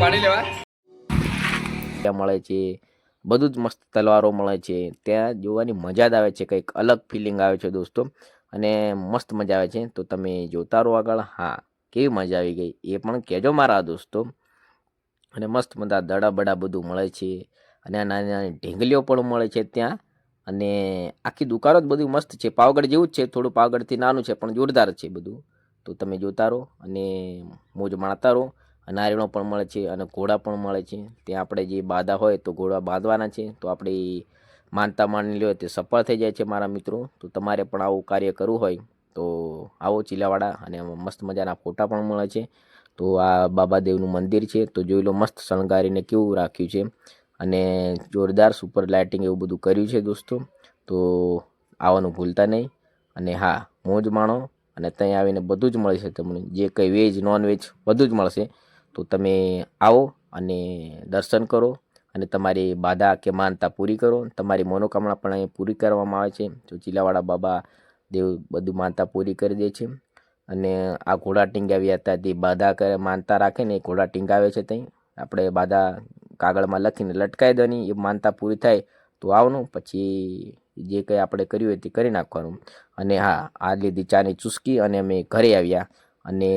પાણી મળે છે, બધું જ મસ્ત તલવારો મળે છે. ત્યાં જોવાની મજા જ આવે છે, કંઈક અલગ ફિલિંગ આવે છે દોસ્તો. અને મસ્ત મજા આવે છે. તો તમે જોતા રહો આગળ. હા, કેવી મજા આવી ગઈ. એ પણ કહેજો મારા દોસ્તો. અને મસ્ત મજા દડા બડા બધું મળે છે. અને આ નાની નાની ઢીંગલીઓ પણ મળે છે ત્યાં. અને આખી દુકાનો જ બધું મસ્ત છે. પાવાગઢ જેવું જ છે. થોડું પાવાગઢથી નાનું છે, પણ જોરદાર છે બધું. તો તમે જોતા રહો અને મોજ માણતા રહો નારિયેળો પણ મળે છે અને ઘોડા પણ મળે છે. ત્યાં આપણે જે બાધા હોય તો ઘોડા બાંધવાના છે. તો આપણે માનતા માની લો તે સફળ થઈ જાય છે મારા મિત્રો. તો તમારે પણ આવું કાર્ય કરવું હોય તો આવો ચીલાવાડા અને મસ્ત મજાના ફોટા પણ મળે છે. તો આ બાબાદેવનું મંદિર છે. તો જોઈ લો મસ્ત શણગારીને કેવું રાખ્યું છે. અને જોરદાર સુપર લાઇટિંગ એવું બધું કર્યું છે દોસ્તો. તો આવવાનું ભૂલતા નહીં. અને હા, મોજ માણો. અને ત્યાં આવીને બધું જ મળશે તમને જે કંઈ વેજ નોન વેજ બધું જ મળશે. તો તમે આવો અને દર્શન કરો અને તમારી બાધા કે માનતા પૂરી કરો. તમારી મનોકામના પણ અહીં પૂરી કરવામાં આવે છે. તો ચીલાવાળા બાબા દેવ બધું માનતા પૂરી કરી દે છે. અને આ ઘોડા ટીંગાવ્યા હતા તે બાધા કરે માનતા રાખે ને એ ઘોડા ટીંગાવે છે ત્યાં આપણે બાધા કાગળમાં લખીને લટકાવી દેવાની એ માનતા પૂરી થાય તો આવનું. પછી જે કંઈ આપણે કર્યું હોય તે કરી નાખવાનું. અને હા આ લીધી ચાની ચુસ્કી અને અમે ઘરે આવ્યા. અને